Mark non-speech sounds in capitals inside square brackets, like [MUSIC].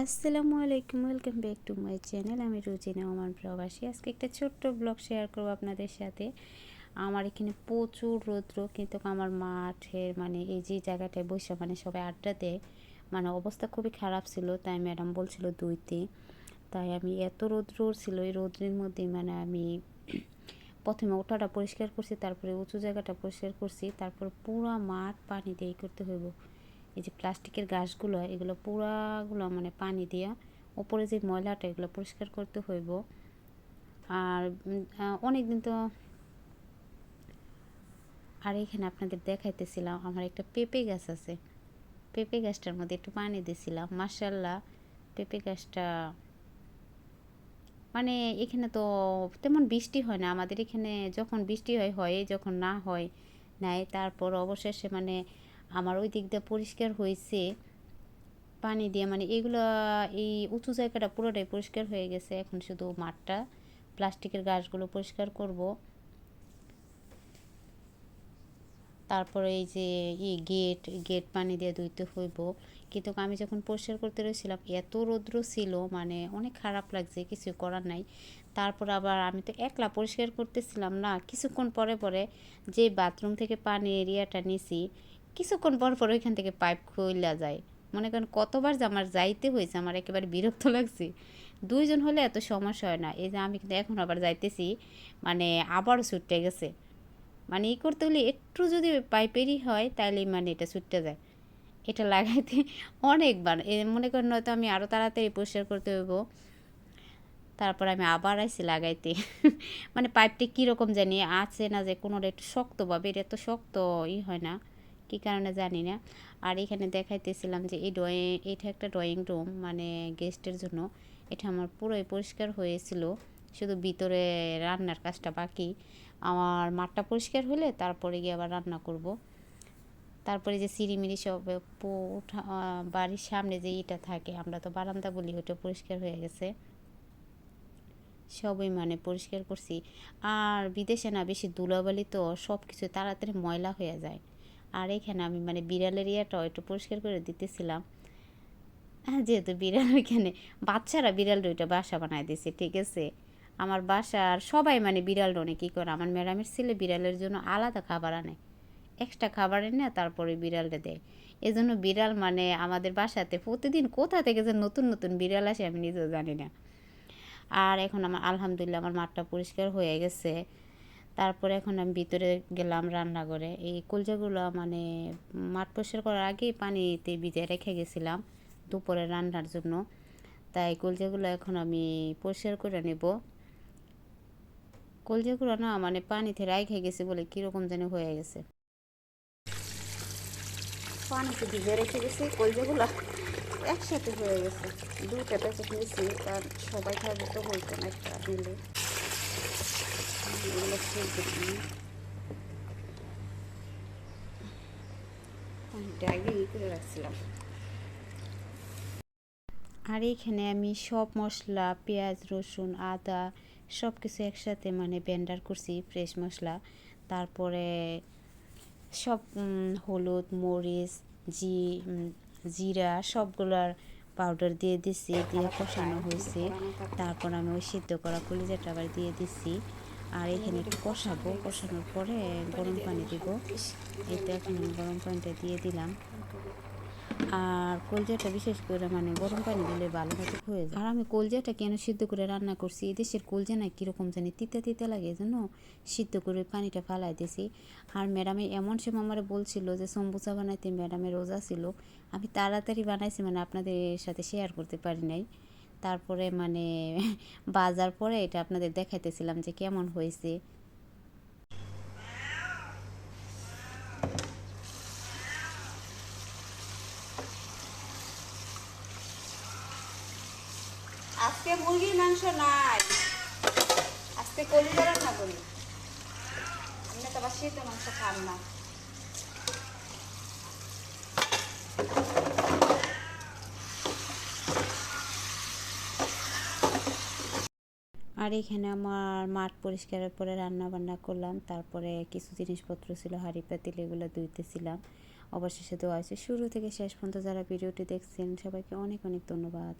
আসসালামু আলাইকুম welcome back to my channel আমি রুজিনা ওমান প্রবাসী। আজকে একটা ছোট্ট ব্লগ শেয়ার করব আপনাদের সাথে। আমার এখানে প্রচুর রৌদ্র, কিন্তু আমার মাঠের মানে এই যে জায়গাটায় বসে মানে সবাই আড্ডা দেয় মানে অবস্থা খুবই খারাপ ছিল। তাই ম্যাডাম বলছিল দুইতে। তাই আমি এত রৌদ্র ছিল, এই রৌদ্রের মধ্যে মানে আমি [CLEARS THROAT] প্রথমে ওঠাটা পরিষ্কার করছি, তারপরে উঁচু জায়গাটা পরিষ্কার করছি, তারপর পুরো মাঠ পানি দিয়ে করতে হইব। এই যে প্লাস্টিকের গাছগুলো, এগুলো পুরাগুলো মানে পানি দিয়া ওপরে যে ময়লাটা, এগুলো পরিষ্কার করতে হইব। আর অনেক দিন তো আর এখানে আপনাদের দেখাইতেছিলাম, আমার একটা পেঁপে গাছ আছে। পেঁপে গাছটার মধ্যে একটু পানি দিয়েছিলাম মার্শাল্লাহ পেঁপে গাছটা মানে এখানে তো তেমন বৃষ্টি হয় না। আমাদের এখানে যখন বৃষ্টি হয় হয় যখন না হয় নাই, তারপর অবশেষে মানে আমার ওই দিক দিয়ে পরিষ্কার হয়েছে, পানি দিয়ে মানে এগুলো, এই উঁচু জায়গাটা পুরোটাই পরিষ্কার হয়ে গেছে। এখন শুধু মাঠটা, প্লাস্টিকের গাছগুলো পরিষ্কার করব। তারপরে এই যে, ই গেট গেট পানি দিয়ে ধুইতে হইব। কিন্তু আমি যখন পরিষ্কার করতে রয়েছিলাম, এত রৌদ্র ছিল মানে অনেক খারাপ লাগছে কিছু করার নাই। তারপর আবার আমি তো একলা পরিষ্কার করতেছিলাম না, কিছুক্ষণ পরে পরে যে বাথরুম থেকে পানি এরিয়াটা নিছি কিছুক্ষণ পর পর ওইখান থেকে পাইপ খুইলা যায়। মনে করেন কতবার যে আমার যাইতে হয়েছে আমার একেবারে বিরক্ত লাগছে। দুইজন হলে এত সমস্যা হয় না। এই যে আমি কিন্তু এখন আবার যাইতেছি মানে আবারও ছুটতে গেছে। মানে ই করতে হলে একটু যদি পাইপেরই হয় তাহলে মানে এটা ছুটতে যায়। এটা লাগাইতে অনেকবার। মনে করেন নয়তো আমি আরও তাড়াতাড়ি পরিষ্কার করতে হইব। তারপর আমি আবার আইসি লাগাইতে। মানে পাইপটি কীরকম জানি, আছে না যে কোনোটা একটু শক্ত বা বের এত শক্ত ই হয় না। কী কারণে জানি না। আর এখানে দেখাইতেছিলাম যে এই ড্রয়িং এটা একটা ড্রয়িং রুম মানে গেস্টের জন্য। এটা আমার পুরোই পরিষ্কার হয়েছিল, শুধু ভিতরে রান্নার কাজটা বাকি। আমার মাঠটা পরিষ্কার হলে তারপরে গিয়ে আবার রান্না করব। তারপরে যে সিঁড়িমিড়ি সব বাড়ির সামনে যে ইটা থাকে, আমরা তো বারান্দা বলি ওটা পরিষ্কার হয়ে গেছে। সবই মানে পরিষ্কার করছি। আর বিদেশে না বেশি ধুলাবালি তো সব কিছু তাড়াতাড়ি ময়লা হয়ে যায়। আর এখানে আমি মানে বিড়ালের ইয়েটাও একটু পরিষ্কার করে দিতেছিলাম। হ্যাঁ যেহেতু বিড়াল ওইখানে, বাচ্চারা বিড়াল ওইটা বাসা বানায় দিছে, ঠিক আছে? আমার বাসার সবাই মানে বিড়াল ডনে কী করে? আমার ম্যাডামের ছেলে বিড়ালের জন্য আলাদা খাবার আনে। এক্সট্রা খাবার এনে তারপরে বিড়ালটা দেয়। এই জন্য বিড়াল মানে আমাদের বাসাতে প্রতিদিন কোথা থেকে যে নতুন নতুন বিড়াল আসে আমি নিজেও জানি না। আর এখন আমার আলহামদুলিল্লাহ আমার মাঠটা পরিষ্কার হয়ে গেছে। তারপরে এখন আমি ভিতরে গেলাম রান্নাঘরে। এই কলজাগুলো মানে মাঠ পরিষ্কার করার আগেই পানিতে ভিজে রেখে গেছিলাম দুপুরে রান্নার জন্য। তাই কলজাগুলো এখন আমি পরিষ্কার করে নেব। কলজাগুলো না মানে পানিতে রাইখে গেছে বলে কীরকম যেন হয়ে গেছে। পানিতে ভিজে রেখে গেছি, কলজাগুলো একসাথে হয়ে গেছে। দুটা প্যাকেট নিয়েছি তার সবাই খাবে তো হইতো না একটা নিলে আর এইখানে আমি সব মশলা, পেঁয়াজ, রসুন, আদা সব কিছু একসাথে মানে ব্যান্ডার করছি, ফ্রেশ মশলা। তারপরে সব হলুদ, মরিচ, জি জিরা সবগুলার পাউডার দিয়ে দিছি, দিয়ে কষানো হয়েছে। তারপর আমি ওই সিদ্ধ করা কলিজাটা আবার দিয়ে দিছি। আর এখানে একটু কষাবো। কষানোর পরে গরম পানি দিব। এতে এখন গরম পানিটা দিয়ে দিলাম। আর কলজাটা বিশেষ করে মানে গরম পানি দিলে ভালো হয়ে যায়। আর আমি কলজাটা কেন সিদ্ধ করে রান্না করছি? দেশের কলজা না কীরকম জানি? তিতে তিতে লাগে জন্য সিদ্ধ করে পানিটা ফালাই দিছি। আর ম্যাডামে এমন সময় আমার বলছিল যে, সম্বুচা বানাইতে ম্যাডামের রোজা ছিল। আমি তাড়াতাড়ি বানাইছি মানে আপনাদের সাথে শেয়ার করতে পারি নাই। তারপরে মানে [LAUGHS] বাজার পরে এটা আপনাদের দেখাইতেছিলাম যে কেমন হয়েছে। আজকে মুরগির মাংস নাই। আজকে কলিজা রান্না করি আমি তো আবার শীত মাংস খান না। আর এখানে আমার মাঠ পরিষ্কারের পরে রান্না বান্না করলাম, তারপরে কিছু জিনিসপত্র ছিল, হাঁড়ি, পাতিল এগুলো ধুইতেছিলাম। অবশেষে দেওয়া হয়েছে। শুরু থেকে শেষ পর্যন্ত যারা ভিডিওটি দেখছেন, সবাইকে অনেক অনেক ধন্যবাদ।